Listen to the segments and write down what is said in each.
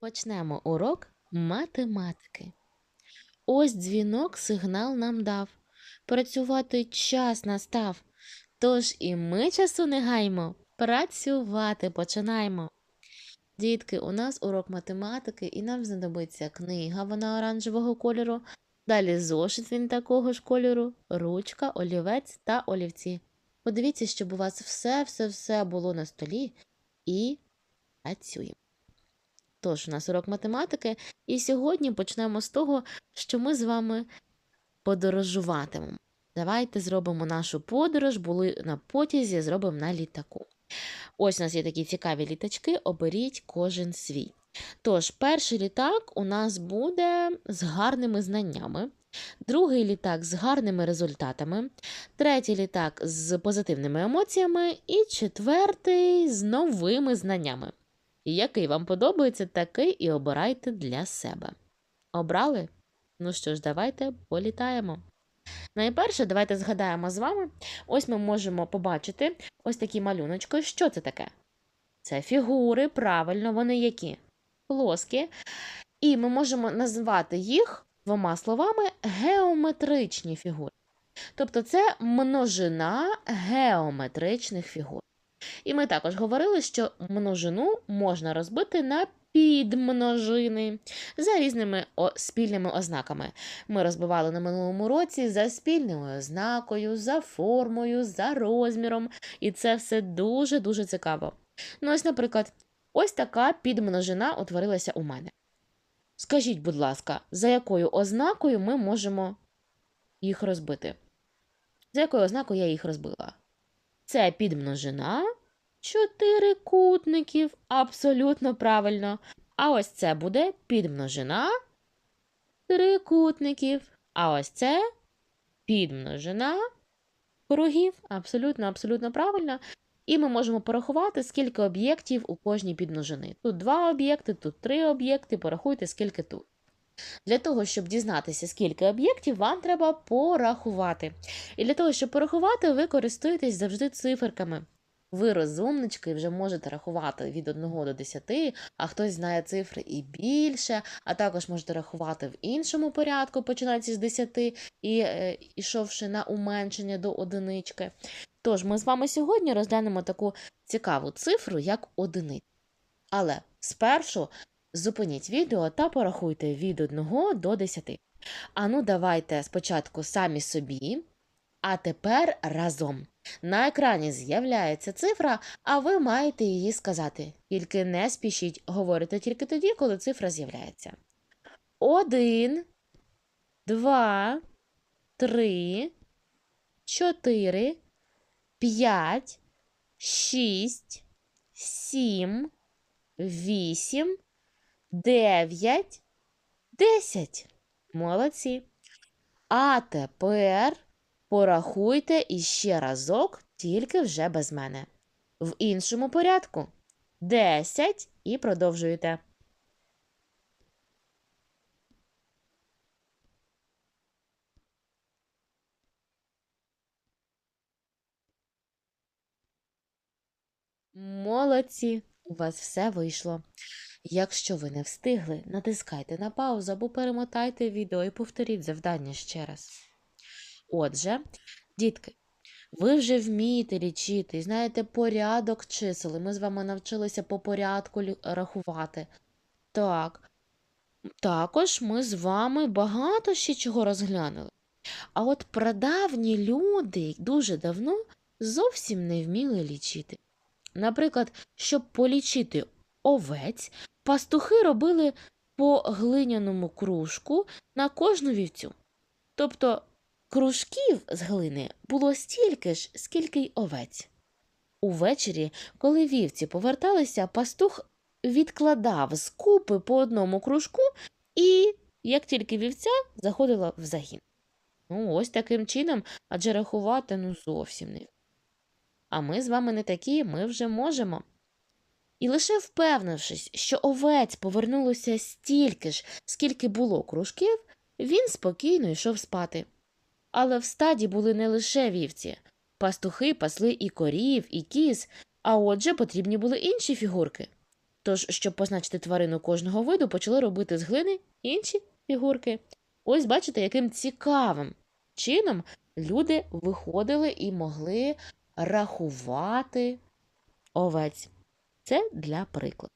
Почнемо урок математики. Ось дзвінок сигнал нам дав. Працювати час настав. Тож і ми часу не гаймо. Працювати починаємо. Дітки, у нас урок математики, і нам знадобиться книга, вона оранжевого кольору. Далі зошит він такого ж кольору, ручка, олівець та олівці. Подивіться, щоб у вас все-все-все було на столі і працюємо. Тож, у нас урок математики, і сьогодні почнемо з того, що ми з вами подорожуватимемо. Давайте зробимо нашу подорож, були на потязі, зробимо на літаку. Ось у нас є такі цікаві літачки, оберіть кожен свій. Тож, перший літак у нас буде з гарними знаннями, другий літак з гарними результатами, третій літак з позитивними емоціями, і четвертий з новими знаннями. Який вам подобається, такий і обирайте для себе. Обрали? Ну що ж, давайте політаємо. Найперше, давайте згадаємо з вами. Ось ми можемо побачити ось такі малюночки. Що це таке? Це фігури, правильно, вони які? Плоскі. І ми можемо назвати їх двома словами геометричні фігури. Тобто це множина геометричних фігур. І ми також говорили, що множину можна розбити на підмножини за різними спільними ознаками. Ми розбивали на минулому році за спільною ознакою, за формою, за розміром, і це все дуже-дуже цікаво. Ну, ось, наприклад, ось така підмножина утворилася у мене. Скажіть, будь ласка, за якою ознакою ми можемо їх розбити? За якою ознакою я їх розбила? Це підмножина чотирикутників. Абсолютно правильно. А ось це буде підмножина трикутників. А ось це підмножина кругів. Абсолютно, абсолютно правильно. І ми можемо порахувати, скільки об'єктів у кожній підмножини. Тут два об'єкти, тут три об'єкти. Порахуйте, скільки тут. Для того, щоб дізнатися, скільки об'єктів, вам треба порахувати. І для того, щоб порахувати, ви користуєтесь завжди циферками. Ви розумнички вже можете рахувати від 1 до 10, а хтось знає цифри і більше, а також можете рахувати в іншому порядку, починаючи з 10 і е, ішовши на уменшення до одинички. Тож ми з вами сьогодні розглянемо таку цікаву цифру, як одиниця. Але спершу зупиніть відео та порахуйте від 1 до 10. Ану, давайте спочатку самі собі, а тепер разом. На екрані з'являється цифра, а ви маєте її сказати. Тільки не спішіть, говорите тільки тоді, коли цифра з'являється. Один, два, три, чотири, п'ять, шість, сім, вісім, дев'ять, десять. Молодці. А тепер. Порахуйте іще разок, тільки вже без мене. В іншому порядку. Десять і продовжуєте. Молодці, у вас все вийшло. Якщо ви не встигли, натискайте на паузу або перемотайте відео і повторіть завдання ще раз. Отже, дітки, ви вже вмієте лічити, знаєте порядок чисел. і Ми з вами навчилися по порядку рахувати. Так, також ми з вами багато ще чого розглянули. А от прадавні люди дуже давно зовсім не вміли лічити. Наприклад, щоб полічити овець, пастухи робили по глиняному кружку на кожну вівцю. Тобто Кружків з глини було стільки ж, скільки й овець. Увечері, коли вівці поверталися, пастух відкладав з купи по одному кружку і, як тільки вівця, заходила в загін. Ну, ось таким чином, адже рахувати ну зовсім не. А ми з вами не такі, ми вже можемо. І лише впевнившись, що овець повернулося стільки ж, скільки було кружків, він спокійно йшов спати. Але в стаді були не лише вівці. Пастухи пасли і корів, і кіз, а отже потрібні були інші фігурки. Тож, щоб позначити тварину кожного виду, почали робити з глини інші фігурки. Ось бачите, яким цікавим чином люди виходили і могли рахувати овець. Це для прикладу.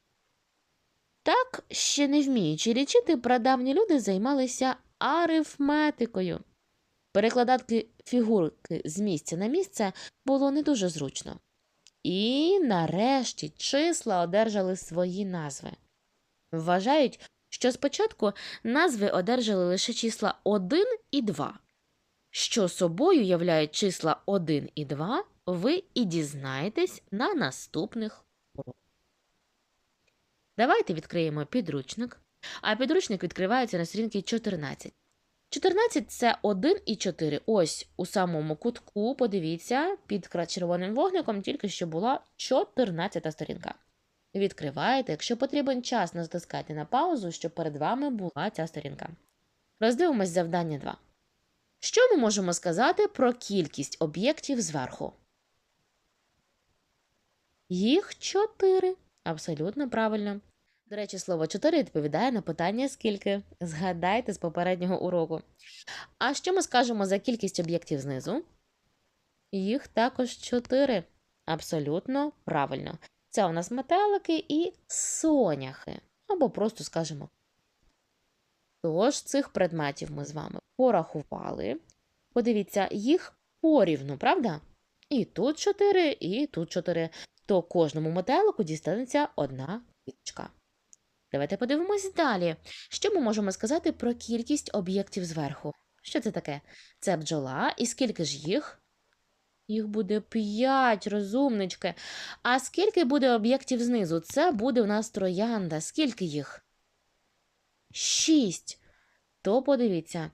Так, ще не вміючи лічити, прадавні люди займалися арифметикою. Перекладати фігурки з місця на місце було не дуже зручно. І нарешті числа одержали свої назви. Вважають, що спочатку назви одержали лише числа 1 і 2. Що собою являють числа 1 і 2, ви і дізнаєтесь на наступних уроках. Давайте відкриємо підручник. А підручник відкривається на сторінці 14. 14 це 1 і 4. Ось у самому кутку, подивіться, під червоним вогником тільки що була 14 сторінка. Відкриваєте, якщо потрібен час, натискайте на паузу, щоб перед вами була ця сторінка. Роздивимось завдання 2. Що ми можемо сказати про кількість об'єктів зверху? Їх 4. Абсолютно правильно. До речі, слово 4 відповідає на питання скільки. Згадайте з попереднього уроку. А що ми скажемо за кількість об'єктів знизу? Їх також 4. Абсолютно правильно. Це у нас метелики і соняхи. Або просто скажемо. Тож цих предметів ми з вами порахували. Подивіться, їх порівну, правда? І тут 4, і тут 4. То кожному метелику дістанеться одна квіточка. Давайте подивимось далі. Що ми можемо сказати про кількість об'єктів зверху? Що це таке? Це бджола, і скільки ж їх? Їх буде 5, розумнички. А скільки буде об'єктів знизу? Це буде у нас троянда. Скільки їх? 6. То подивіться,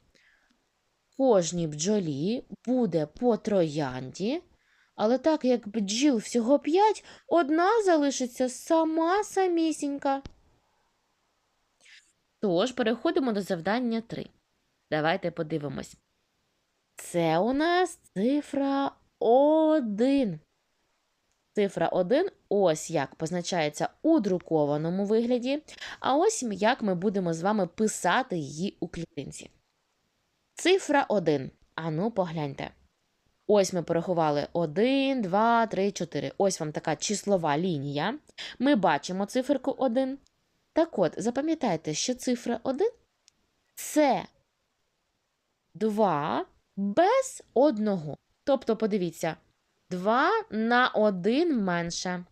кожній бджолі буде по троянді, але так як бджіл всього 5, одна залишиться сама самісінька. Тож переходимо до завдання 3. Давайте подивимось. Це у нас цифра 1. Цифра 1 ось як позначається у друкованому вигляді, а ось як ми будемо з вами писати її у клітинці. Цифра 1. Ану, погляньте. Ось ми порахували 1, 2, 3, 4. Ось вам така числова лінія. Ми бачимо циферку 1. Так от, запам'ятайте, що цифра 1 це 2 без одного. Тобто, подивіться, 2 на 1 менше.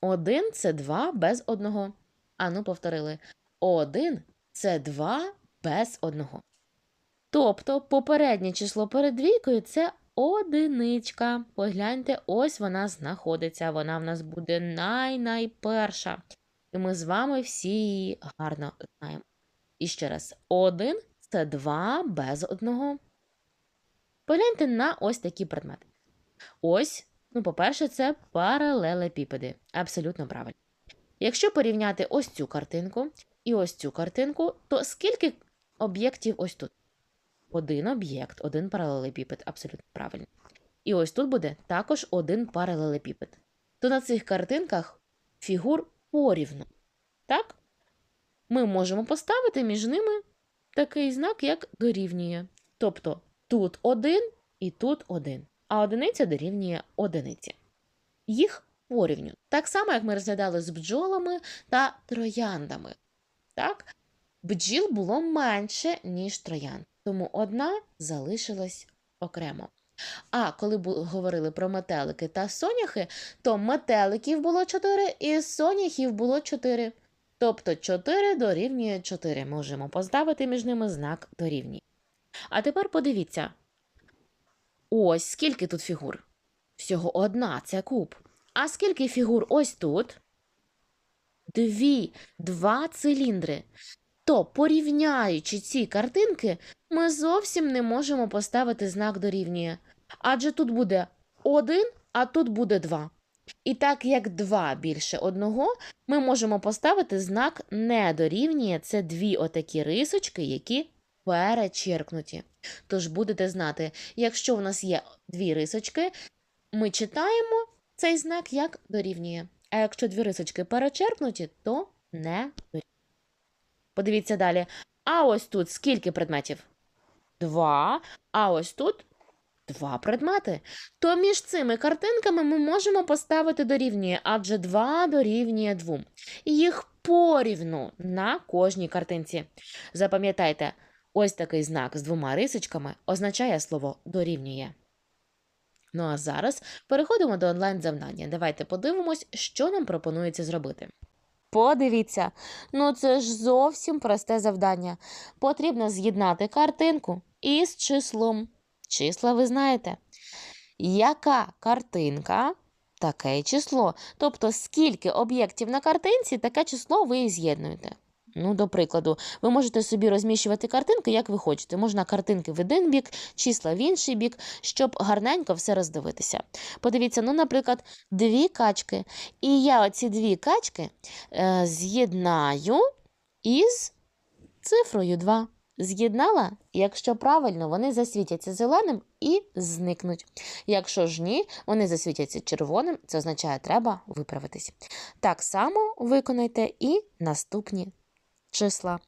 1 це 2 без одного. Ану, повторили. 1 це 2 без одного. Тобто, попереднє число перед двійкою це одиничка. Погляньте, ось вона знаходиться. Вона в нас буде най-найперша. І ми з вами всі її гарно знаємо. І ще раз, 1 це 2 без одного. Погляньте на ось такі предмети. Ось, ну, по-перше, це паралелепіпеди. Абсолютно правильно. Якщо порівняти ось цю картинку і ось цю картинку, то скільки об'єктів ось тут? Один об'єкт, один паралелепіпед. Абсолютно правильно. І ось тут буде також один паралелепіпед. То на цих картинках фігур порівну. Так? Ми можемо поставити між ними такий знак, як дорівнює. Тобто тут один і тут один, а одиниця дорівнює одиниці. Їх порівню. Так само, як ми розглядали з бджолами та трояндами. Так? Бджіл було менше, ніж троянд, тому одна залишилась окремо. А коли говорили про метелики та соняхи, то метеликів було 4 і соняхів було 4. Тобто 4 дорівнює 4. Можемо поставити між ними знак дорівнює. А тепер подивіться. Ось скільки тут фігур. Всього одна це куб. А скільки фігур ось тут? Дві, два циліндри. То, порівняючи ці картинки, ми зовсім не можемо поставити знак дорівнює. Адже тут буде один, а тут буде два. І так як два більше одного, ми можемо поставити знак не дорівнює. Це дві отакі рисочки, які перечеркнуті. Тож будете знати, якщо у нас є дві рисочки, ми читаємо цей знак як дорівнює. А якщо дві рисочки перечеркнуті, то не дорівнює. Подивіться далі. А ось тут скільки предметів? Два. А ось тут два предмети. То між цими картинками ми можемо поставити дорівнює, адже 2 дорівнює 2. Їх порівну на кожній картинці. Запам'ятайте, ось такий знак з двома рисочками означає слово дорівнює. Ну а зараз переходимо до онлайн-завдання. Давайте подивимось, що нам пропонується зробити. Подивіться, ну це ж зовсім просте завдання. Потрібно з'єднати картинку із числом. Числа ви знаєте. Яка картинка, таке число. Тобто, скільки об'єктів на картинці, таке число ви і з'єднуєте. Ну, до прикладу, ви можете собі розміщувати картинки, як ви хочете. Можна картинки в один бік, числа в інший бік, щоб гарненько все роздивитися. Подивіться, ну, наприклад, дві качки. І я оці дві качки е, з'єднаю із цифрою 2. З'єднала, якщо правильно, вони засвітяться зеленим і зникнуть. Якщо ж ні, вони засвітяться червоним, це означає, треба виправитись. Так само виконайте і наступні числа.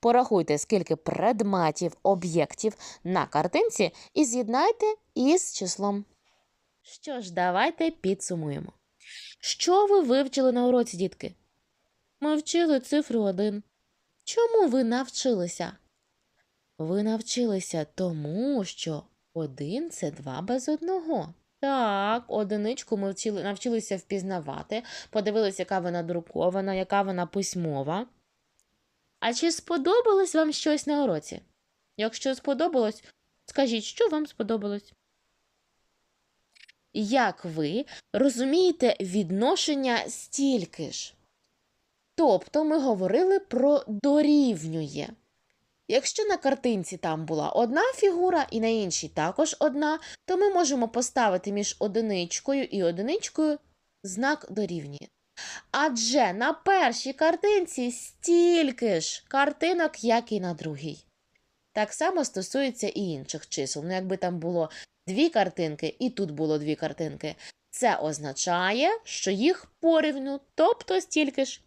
Порахуйте, скільки предметів, об'єктів на картинці і з'єднайте із числом. Що ж, давайте підсумуємо. Що ви вивчили на уроці, дітки? Ми вчили цифру 1. Чому ви навчилися? Ви навчилися тому, що один це два без одного. Так, одиничку ми вчили, навчилися впізнавати, подивилися, яка вона друкована, яка вона письмова. А чи сподобалось вам щось на уроці? Якщо сподобалось, скажіть, що вам сподобалось? Як ви розумієте відношення стільки ж? Тобто ми говорили про дорівнює. Якщо на картинці там була одна фігура і на іншій також одна, то ми можемо поставити між одиничкою і одиничкою знак дорівнює. Адже на першій картинці стільки ж картинок, як і на другій. Так само стосується і інших чисел. Ну, якби там було дві картинки, і тут було дві картинки, це означає, що їх порівну, тобто стільки ж.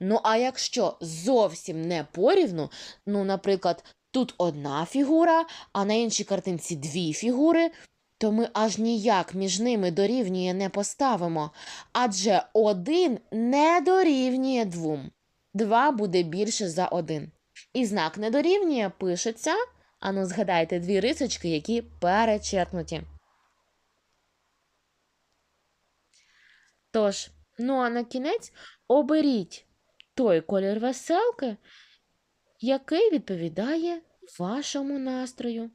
Ну, а якщо зовсім не порівну, ну, наприклад, тут одна фігура, а на іншій картинці дві фігури, то ми аж ніяк між ними дорівнює не поставимо. Адже один не дорівнює двом. Два буде більше за один. І знак не дорівнює пишеться. Ану, згадайте дві рисочки, які перечеркнуті. Тож, ну а на кінець оберіть той колір веселки, який відповідає вашому настрою.